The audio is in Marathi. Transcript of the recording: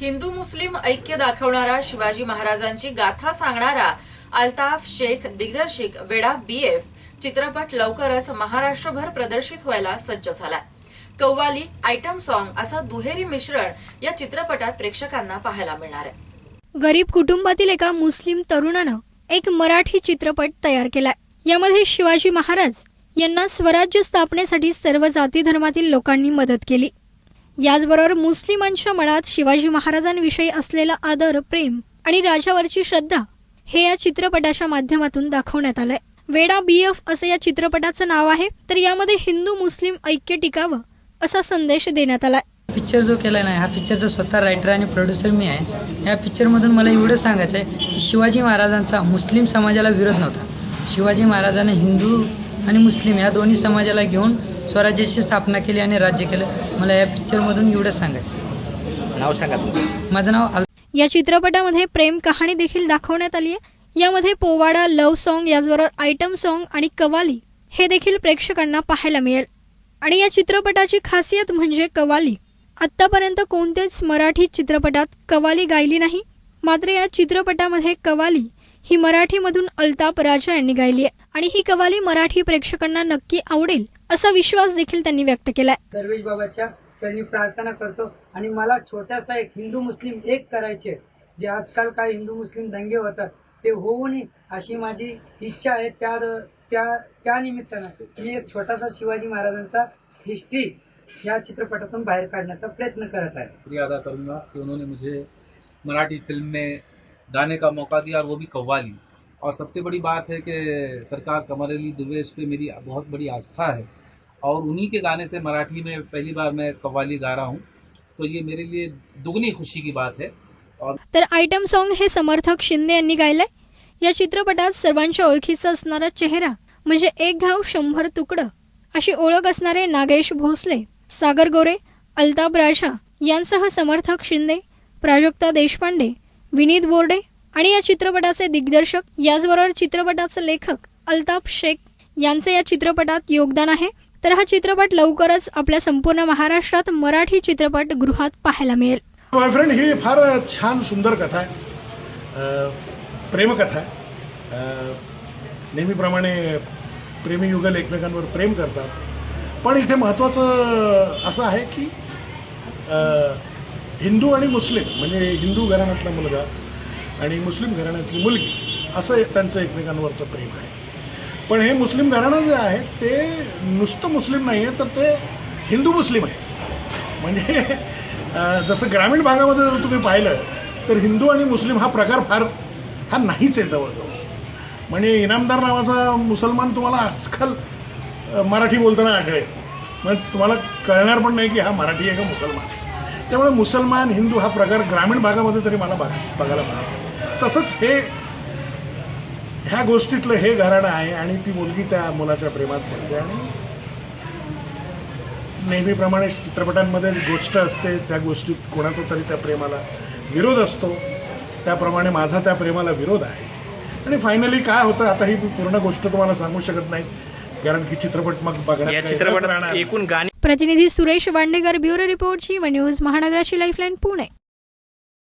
हिंदू मुस्लिम ऐक्य दाखवणारा शिवाजी महाराजांची गाथा सांगणारा अल्ताफ शेख दिग्दर्शिक वेडा बीएफ चित्रपट लवकरच महाराष्ट्रभर प्रदर्शित व्हायला सज्ज झालाय. कव्वाली आयटम सॉन्ग असं दुहेरी मिश्रण या चित्रपटात प्रेक्षकांना पाहायला मिळणार आहे. गरीब कुटुंबातील एका मुस्लिम तरुणानं एक मराठी चित्रपट तयार केलाय. यामध्ये शिवाजी महाराज यांना स्वराज्य स्थापनेसाठी सर्व जाती धर्मातील लोकांनी मदत केली. याचबरोबर मुस्लिमांच्या मनात शिवाजी महाराजांविषयी असलेला आदर प्रेम आणि राजावरची श्रद्धा हे या चित्रपटाच्या माध्यमातून दाखवण्यात आलंय. वेडा बीएफ असं या चित्रपटाचं नाव आहे तर यामध्ये हिंदू मुस्लिम ऐक्य टिकावं असा संदेश देण्यात आलाय. पिक्चर जो केला नाही हा पिक्चरचा स्वतः रायटर आणि प्रोड्युसर मी आहे या पिक्चरमधून मला एवढं सांगायचं आहे की शिवाजी महाराजांचा मुस्लिम समाजाला विरोध नव्हता. शिवाजी महाराजांना हिंदू आणि मुस्लिम या दोन्ही समाजाला घेऊन स्वराज्याची स्थापना केली आणि राज्य केलं. मला या पिक्चरमधून एवढंच सांगायचं आहे. नाव सांगा माझं नाव अल या चित्रपटामध्ये प्रेम कहाणी देखील दाखवण्यात आली आहे. यामध्ये पोवाडा लव्ह सॉन्ग याचबरोबर आयटम सॉन्ग आणि कवाली हे देखील प्रेक्षकांना पाहायला मिळेल. आणि या चित्रपटाची खासियत म्हणजे कवाली आतापर्यंत कोणत्याच मराठी चित्रपटात कवाली गायली नाही. मात्र या चित्रपटामध्ये कवाली ही मराठीमधून अल्ताप राजा यांनी गायली आहे. आणि ही कवाली मराठी प्रेक्षकांना नक्की आवडेल असा विश्वास देखील त्यांनी व्यक्त केलाय. दरवेश बाबाच्या चरणी प्रार्थना करतो आणि मला छोटासा एक हिंदू मुस्लिम एक करायचे जे आजकाल काय हिंदू मुस्लिम दंगे होतात ते होऊ नये अशी माझी इच्छा आहे. त्या त्या त्या निमित्तानं मी एक छोटासा शिवाजी महाराजांचा हिस्ट्री या चित्रपटातून बाहेर काढण्याचा प्रयत्न करत आहे. अदा करूंगा कि उन्होंने मुझे मराठी फिल्म में गाने का मौका दिया और वो भी कव्वाली. और सबसे बड़ी बात है कि सरकार कमर अली दुर्वेश पे मेरी बहुत बड़ी आस्था है और उन्हीं के गाने से मराठी में पहली बार मैं कव्वाली गा रहा हूँ। तो ये मेरे लिए दुगनी खुशी की बात है। और तर आयटम सॉन्ग हे समर्थक शिंदे यांनी गायलंय. या चित्रपटात सर्वांच्या ओळखीचा असणारा चेहरा म्हणजे एक घाव शंभर तुकडं अशी ओळख असणारे नागेश भोसले सागर गोरे अल्ताप राजा यांसह समर्थक शिंदे प्राजक्ता देशपांडे विनीत बोर्डे आणि या चित्रपटाचे दिग्दर्शक याचबरोबर चित्रपटाचे लेखक अल्ताफ शेख यांचे या चित्रपटात योगदान आहे. तर हा चित्रपट लवकरच आपल्या संपूर्ण महाराष्ट्रात मराठी चित्रपट गृहात पाहायला मिळेल. बॉयफ्रेंड ही फार छान सुंदर कथा आहे. प्रेमकथा आहे. नेहमीप्रमाणे प्रेमी युगल एकमेकांवर प्रेम करतात. पण इथे महत्त्वाचं असं आहे की हिंदू आणि मुस्लिम म्हणजे हिंदू घराण्यातला मुलगा आणि मुस्लिम घराण्यातली मुलगी असं त्यांचं एकमेकांवरचं प्रेम आहे. पण हे मुस्लिम घराणं जे आहे ते नुसतं मुस्लिम नाही आहे तर ते हिंदू मुस्लिम आहे म्हणजे जसं ग्रामीण भागामध्ये जर तुम्ही पाहिलं तर हिंदू आणि मुस्लिम हा प्रकार फार हा नाहीच आहे जवळजवळ. म्हणजे इनामदार नावाचा मुसलमान तुम्हाला आजकाल मराठी बोलताना आढळेल. म्हणजे तुम्हाला कळणार पण नाही की हा मराठी आहे का मुसलमान. आहे. त्यामुळे मुसलमान हिंदू हा प्रकार ग्रामीण भागामध्ये तरी मला बघा बघायला मिळाला. तसंच हे ह्या गोष्टीतलं हे घराणं आहे आणि ती मुलगी त्या मुलाच्या प्रेमात पडते आणि नेहमीप्रमाणे चित्रपटांमध्ये गोष्ट असते त्या गोष्टीत कोणाचा तरी त्या प्रेमाला विरोध असतो. त्याप्रमाणे माझा त्या प्रेमाला विरोध आहे. आणि फायनली काय होतं आता ही पूर्ण गोष्ट तुम्हाला सांगू शकत नाही कारण की चित्रपट मग बघण्यात या काही रस राहणार. चित्रपटात नाही. एकूण गाणी प्रतिनिधी सुरेश वांडेकर ब्युरो रिपोर्टची व न्यूज महानगराची लाईफलाईन पुणे.